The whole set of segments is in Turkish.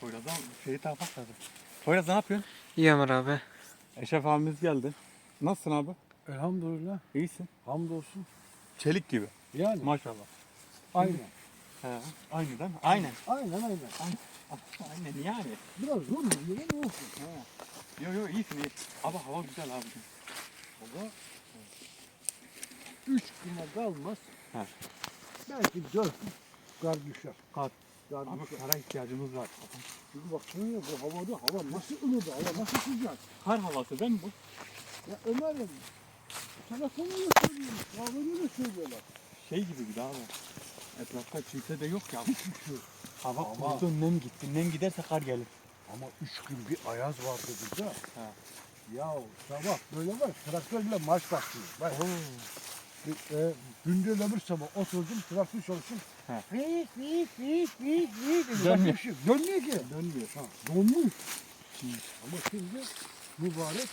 Poyraz'dan şeyi tapak lazım. Poyraz ne yapıyorsun? İyi Ömer abi. Eşref abimiz geldi. Nasılsın abi? Elhamdülillah. İyisin. Hamdolsun. Çelik gibi. Yani. Maşallah. Aynen. He. Aynı değil mi? Aynen. Aynen aynen. Aynen yani. Biraz zor mu? Yine ne olsun? Yo yo iyisin iyi. Abi hava güzel abi. Baba. Üç güne kalmaz. He. Belki dört kar düşer. Kar. Kar Abi düşer. kara ihtiyacımız var. Çünkü baksana ya bu havada hava nasıl ılıdı, hava nasıl sıcak. Kar havası değil mi bu? Ya Ömer'im. Telefonla da söylüyormuş, kahvede de söylüyorlar. Şey gibi bir daha abi. Etrafta kimse de yok ya. Hava Ama- kurudu nem gitti. Nem giderse kar gelir. Ama üç gün bir ayaz vardı. He. Ya sabah böyle var, traktörle marş başlıyor. Bak, Bir, e, gündüz öbür sabah oturdum, traktör çalıştım. Fik fik fik fik. dedi. Dönmüyor. Şey. Dönmüyor ki. Dönmüyor. Ha, donmuş. Ama şimdi mübarek.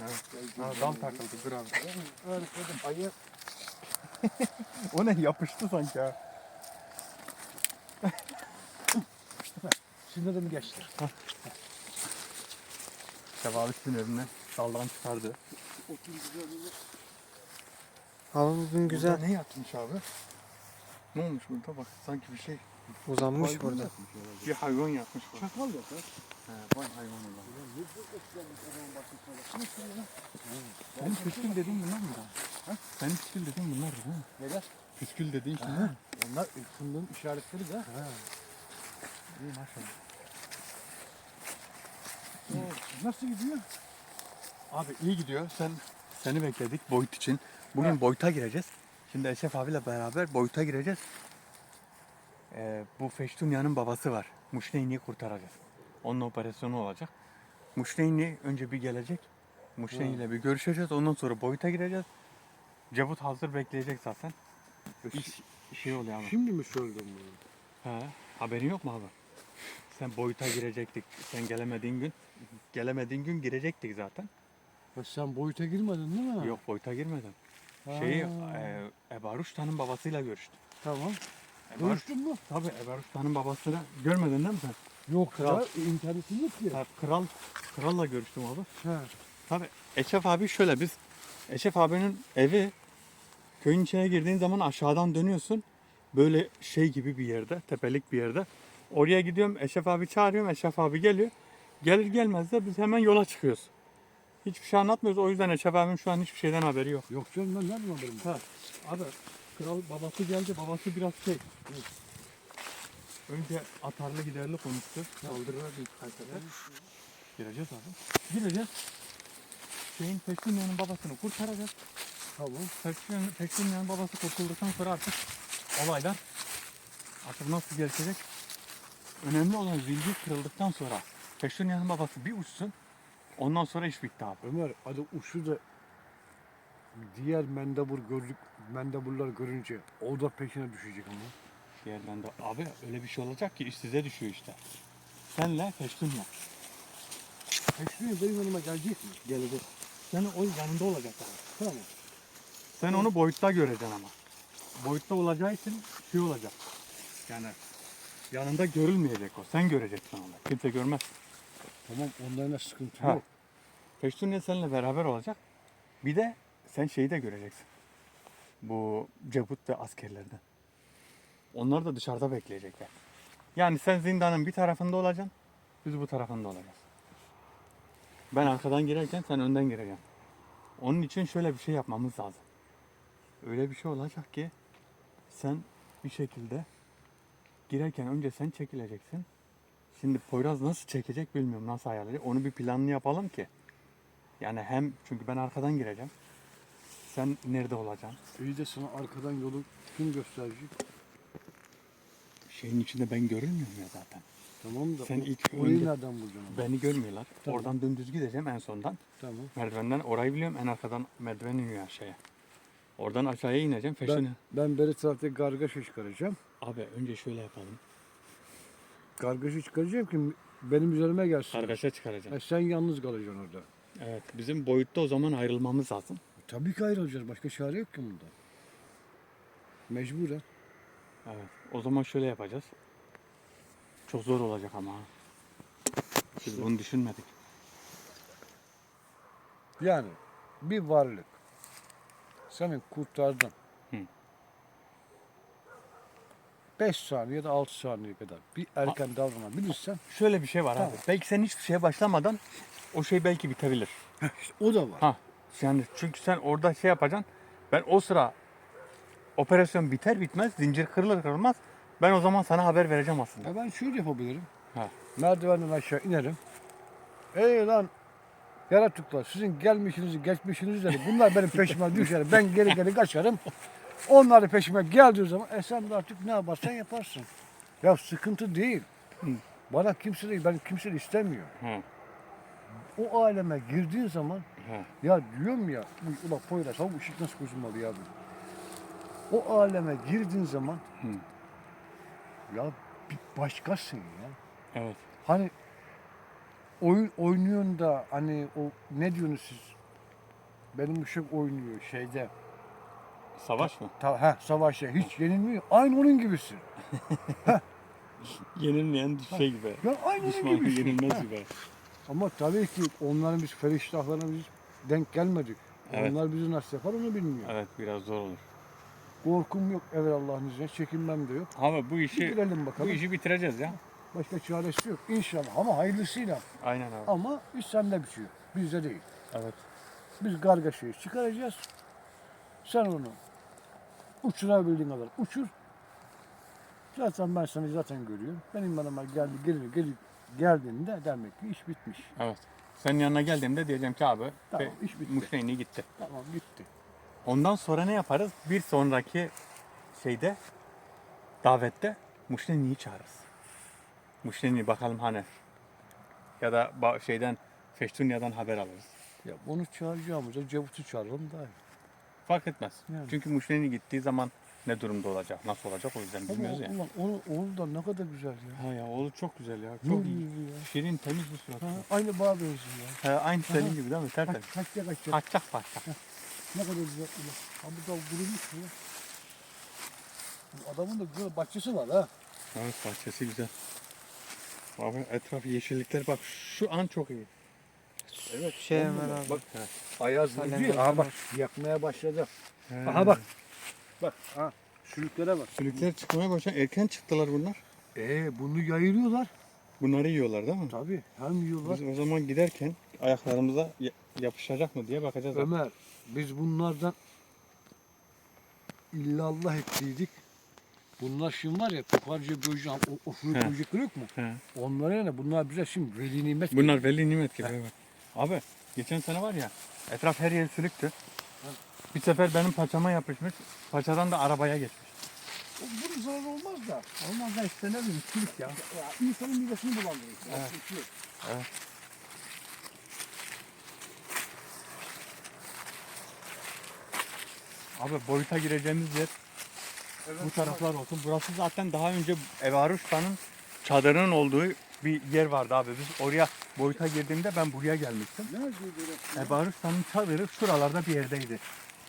Evet. Ha, dam takıldı dur abi. Öğretmedim ayı O ne yapıştı sanki ha. sinirim geçti. Şevabistin evine daldan çıkardı. Otur güzel olur. Hava bugün güzel. Burada ne yatmış abi? Ne olmuş burada bak sanki bir şey. Uzanmış Hayvan burada. Bir hayvan yatmış bak. Çakal yapar. He, vay hayvan Allah. Püskül dediğin bunlar mı? Ha? Senin püskül dediğin bunlar mi? Neler? Püskül dediğin Ha, ne? Onlar ırkından işaretleri de. İyi maşallah. Nasıl gidiyor? Abi iyi gidiyor. Sen seni bekledik boyut için. Bugün boyuta gireceğiz. Şimdi Eşref abiyle beraber boyuta gireceğiz. Ee, bu Feştunya'nın babası var. Muşneyni'yi kurtaracağız. Onun operasyonu olacak. Muşneyni önce bir gelecek. Muşneyni ile bir görüşeceğiz. Ondan sonra boyuta gireceğiz. Cebut hazır bekleyecek zaten. İş, şey oluyor ama. Şimdi mi söyledin bunu? He, haberin yok mu abi? Sen boyuta girecektik. Sen gelemediğin gün. Gelemediğin gün girecektik zaten. Ha, sen boyuta girmedin değil mi? Yok boyuta girmedim. Şeyi e, Ebar Usta'nın babasıyla görüştüm. Tamam. Ebar, Görüştün mü? tabii Ebar Usta'nın babasını görmedin değil mi sen? Yok Kral. ya. internetin yok ki. Tabii, kral, kralla görüştüm abi. He. Tabii Eşref abi şöyle biz Eşref abinin evi köyün içine girdiğin zaman aşağıdan dönüyorsun. Böyle şey gibi bir yerde, tepelik bir yerde. Oraya gidiyorum, Eşref abi çağırıyorum, Eşref abi geliyor. Gelir gelmez de biz hemen yola çıkıyoruz. Hiçbir şey anlatmıyoruz. O yüzden Eşref abim şu an hiçbir şeyden haberi yok. Yok canım ben nereden haberim? var? Ha, abi kral babası geldi. Babası biraz şey. Önce atarlı giderli konuştu. Saldırılar bir sefer. Gireceğiz abi. Gireceğiz. Şeyin Peşinya'nın babasını kurtaracağız. Tamam. Peşinya'nın, Peşinya'nın babası kurtulduktan sonra artık olaylar artık nasıl gelişecek? Önemli olan zincir kırıldıktan sonra Peşinya'nın babası bir uçsun. Ondan sonra iş bitti abi. Ömer hadi uçtu da diğer mendebur gördük mendeburlar görünce o da peşine düşecek ama. Diğerden de abi öyle bir şey olacak ki iş size düşüyor işte. Senle Peşinya. Peşine benim yanıma gelecek mi? Gelecek. Senin o yanında olacak abi. Tamam. Sen onu boyutta göreceksin ama. Boyutta olacağı için şey olacak. Yani yanında görülmeyecek o. Sen göreceksin onu. Kimse görmez. Tamam onlarla sıkıntı Ha. yok. Peştunya seninle beraber olacak. Bir de sen şeyi de göreceksin. Bu Cebut ve askerlerden. Onlar da dışarıda bekleyecekler. Yani sen zindanın bir tarafında olacaksın. Biz bu tarafında olacağız. Ben arkadan girerken sen önden gireceksin. Onun için şöyle bir şey yapmamız lazım. Öyle bir şey olacak ki sen bir şekilde girerken önce sen çekileceksin. Şimdi Poyraz nasıl çekecek bilmiyorum nasıl ayarlayacak. Onu bir planını yapalım ki. Yani hem çünkü ben arkadan gireceğim. Sen nerede olacaksın? İyi de sana arkadan yolu kim gösterecek? Şeyin içinde ben görünmüyorum ya zaten. Tamam da Sen o- ilk orayı nereden bulacaksın? ama? Beni görmüyorlar. Tamam. Oradan dümdüz gideceğim en sondan. Tamam. Merdivenden orayı biliyorum. En arkadan merdiven iniyor aşağıya. Oradan aşağıya ineceğim. Feşini. Ben, ben beri tarafta gargaşa çıkaracağım. Abi önce şöyle yapalım. Gargaşa çıkaracağım ki benim üzerime gelsin. Kargaşa çıkaracağım. Ha, sen yalnız kalacaksın orada. Evet. Bizim boyutta o zaman ayrılmamız lazım. Tabii ki ayrılacağız. Başka çare yok ki bunda. Mecburen. Evet. O zaman şöyle yapacağız. Çok zor olacak ama. ha. Biz bunu düşünmedik. Yani bir varlık seni kurtardın. Hı. 5 saniye de 6 saniye kadar bir erken davranabilirsen Şöyle bir şey var Tamam. abi. Belki sen hiçbir şeye başlamadan o şey belki bitebilir. işte o da var. Ha. Yani çünkü sen orada şey yapacaksın. Ben o sıra operasyon biter bitmez zincir kırılır kırılmaz ben o zaman sana haber vereceğim aslında. Ya ben şöyle yapabilirim. Ha. Merdivenden aşağı inerim. Ey lan yaratıklar sizin gelmişinizi geçmişinizi de bunlar benim peşime düşer. Ben geri geri kaçarım. Onlar da peşime geldiği zaman e sen de artık ne yaparsan yaparsın. Ya sıkıntı değil. Hı. Bana kimse değil, ben kimse de istemiyor. Hı. O aleme girdiğin zaman Hı. ya diyorum ya uy- ulan Poyraz bu ışık nasıl bozulmalı ya bu. O aleme girdiğin zaman Hı. ya bir başkasın ya. Evet. Hani oyun oynuyorsun da hani o ne diyorsunuz siz? Benim ışık oynuyor şeyde. Savaş mı? Ta, heh, savaşta hiç yenilmiyor. Aynı onun gibisin. Yenilmeyen şey gibi. Ya aynı onun Düşman gibisin. yenilmez gibi. Ama tabii ki onların biz feriştahlarına biz denk gelmedik. Evet. Onlar bizi nasıl yapar onu bilmiyor. Evet biraz zor olur. Korkum yok evvel Allah'ın izniyle. Çekinmem de yok. Ama bu işi Bitirelim bu bakalım. işi bitireceğiz ya. Başka çaresi yok. İnşallah ama hayırlısıyla. Aynen abi. Ama iş sende bitiyor. Bizde değil. Evet. Biz kargaşayı çıkaracağız. Sen onu uçurabildiğin kadar uçur. Zaten ben seni zaten görüyorum. Benim yanıma geldi, gelir, gelir, geldiğinde demek ki iş bitmiş. Evet. Senin yanına geldiğimde diyeceğim ki abi Tamam, iş bitti. Muşneyni gitti. Tamam gitti. Ondan sonra ne yaparız? Bir sonraki şeyde davette Muşneni'yi çağırırız. Muşneni bakalım hani ya da ba- şeyden Feştunya'dan haber alırız. Ya bunu çağıracağımıza Cevut'u çağıralım daha iyi. Fark etmez. Yani. Çünkü Muşneni gittiği zaman ne durumda olacak, nasıl olacak o yüzden bilmiyoruz ya. ulan onu, onu da ne kadar güzel ya. Ha ya oğlu çok güzel ya. Çok iyi. iyi ya. Şirin temiz bir surat. Ha, aynı bağ benziyor ya. Ha, aynı senin gibi değil mi? Tertemiz. kaçta kaçta. Kaçacak parça. Ne kadar güzel. Ulan. Ha bu da kurumuş ya. Bu Adamın da güzel bahçesi var ha. Evet bahçesi güzel. Abi etraf yeşillikler bak şu an çok iyi. Evet. Şey Ömer abi. Bak Ayaz Salem vuruyor. Aha bak yakmaya başladı. He. Aha bak. Bak ha sülüklere bak. Sülükler çıkmaya başladı. Erken çıktılar bunlar. Ee bunu yayılıyorlar. Bunları yiyorlar değil mi? Tabii hem yiyorlar. Biz o zaman giderken ayaklarımıza ya- yapışacak mı diye bakacağız. Ömer biz bunlardan illallah ettiydik. Bunlar şimdi var ya tokarcı böcek, o, o fırı He. böcekler yok mu? He. Onlara yani bunlar bize şimdi veli nimet. Bunlar veli nimet gibi. Evet. Abi geçen sene var ya etraf her yer sülüktü. Bir sefer benim paçama yapışmış. Paçadan da arabaya geçmiş. Bunun zararı olmaz da. Olmaz da işte ne bileyim sülük ya. Ya, insanın midesini bulandırıyor. Evet. Şey. Evet. Abi boyuta gireceğimiz yer bu taraflar olsun. Burası zaten daha önce Evaruşta'nın çadırının olduğu bir yer vardı abi. Biz oraya boyuta girdiğimde ben buraya gelmiştim. Nerede böyle? Evaruşta'nın çadırı şuralarda bir yerdeydi.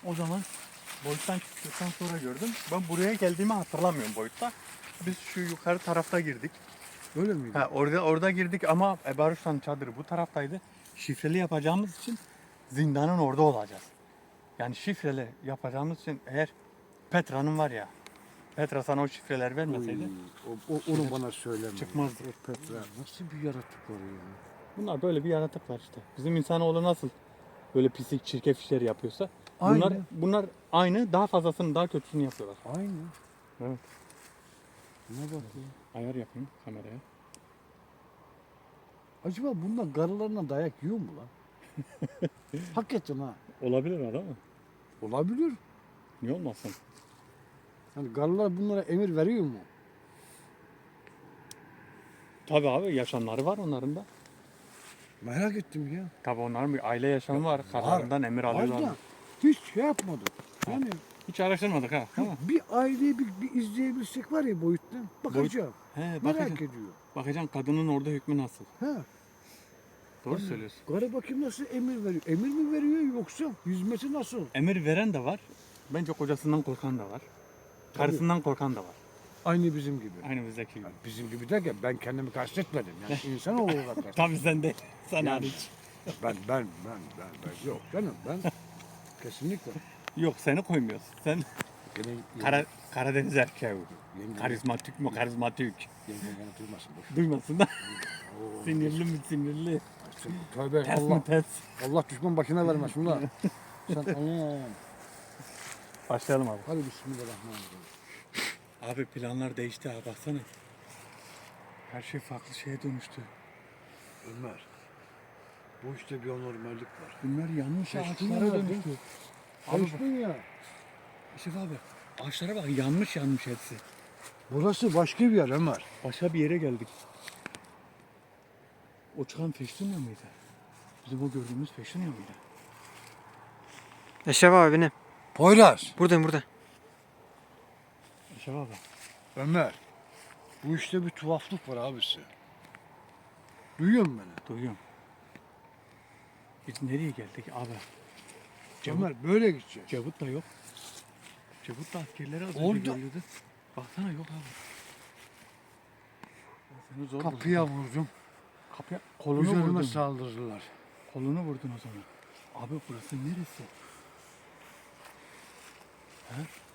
O zaman boyuttan çıktıktan sonra gördüm. Ben buraya geldiğimi hatırlamıyorum boyutta. Biz şu yukarı tarafta girdik. Öyle miydi? Ha, orada orada girdik ama Ebarus'tan çadırı bu taraftaydı. Şifreli yapacağımız için zindanın orada olacağız. Yani şifreli yapacağımız için eğer Petra'nın var ya Petra sana o şifreler vermeseydi Oy, o, o- onu bana söyleme. çıkmazdı. O Petra nasıl bir yaratık var ya. Bunlar böyle bir yaratıklar işte. Bizim insanoğlu nasıl böyle pislik çirkef işleri yapıyorsa bunlar Aynı. bunlar aynı daha fazlasını daha kötüsünü yapıyorlar. Aynı. Evet. Ne bak ya. Ayar yapayım kameraya. Acaba bunlar karılarına dayak yiyor mu lan? Hakikaten ha. Olabilir adam mı? Olabilir. Niye olmasın? Yani karılar bunlara emir veriyor mu? Tabii abi yaşamları var onların da. Merak ettim ya. Tabii onların bir aile yaşamı var. Kararından emir Var alıyorlar. da hiç şey yapmadım. Yani Hiç araştırmadık ha. Değil mi? bir aileyi bir, bir izleyebilsek var ya boyuttan. Bakacağım. He, Merak bakacaksın. ediyor. Bakacaksın kadının orada hükmü nasıl. Ha. Doğru söylüyorsun. Karı bakayım nasıl emir veriyor. Emir mi veriyor yoksa hizmeti nasıl? Emir veren de var. Bence kocasından korkan da var. Karısından korkan da var. Aynı bizim gibi. Aynı bizdeki gibi. Yani bizim gibi derken ben kendimi kastetmedim. Yani insan olarak kastettim. Tabii sen de. Sen Yani- hariç. Ben, ben, ben, ben, ben, yok canım ben kesinlikle. Yok seni koymuyorsun. Sen Gene, Kara, Karadeniz erkeği. yenge, Karizmatik mi karizmatik. yenge gene duymasın boş. Duymasın da. Oo, Sinirli mi sinirli. Tövbe Ters Allah, mi ters? Allah düşman başına vermesin la. Sen Allah'ım. Başlayalım abi. Hadi bismillahirrahmanirrahim. Abi planlar değişti abi baksana. Her şey farklı şeye dönüştü. Ömer. Bu işte bir anormallik var. Bunlar yanlış Şaştın ağaçlara ya, dönüştü. Abi bak, ya. Yusuf abi ağaçlara bak yanlış yanmış hepsi. Burası başka bir yer Ömer. Başka bir yere geldik. O çıkan Feştunya mıydı? Bizim o gördüğümüz Feştunya mıydı? Eşref abi benim. Poyraz. Buradayım burada. Eşe abi. Ömer. Bu işte bir tuhaflık var abisi. Duyuyor musun beni? Duyuyorum. Biz nereye geldik abi? Cevut, Ömer böyle gideceğiz. Cevut da yok. Cevut da askerleri az önce Orada-. Baksana yok abi. Ben Seni zor Kapıya buldum. vurdum. Kapıya kolunu Üzerime vurdun. saldırdılar. Kolunu vurdun o zaman. Abi burası neresi? He?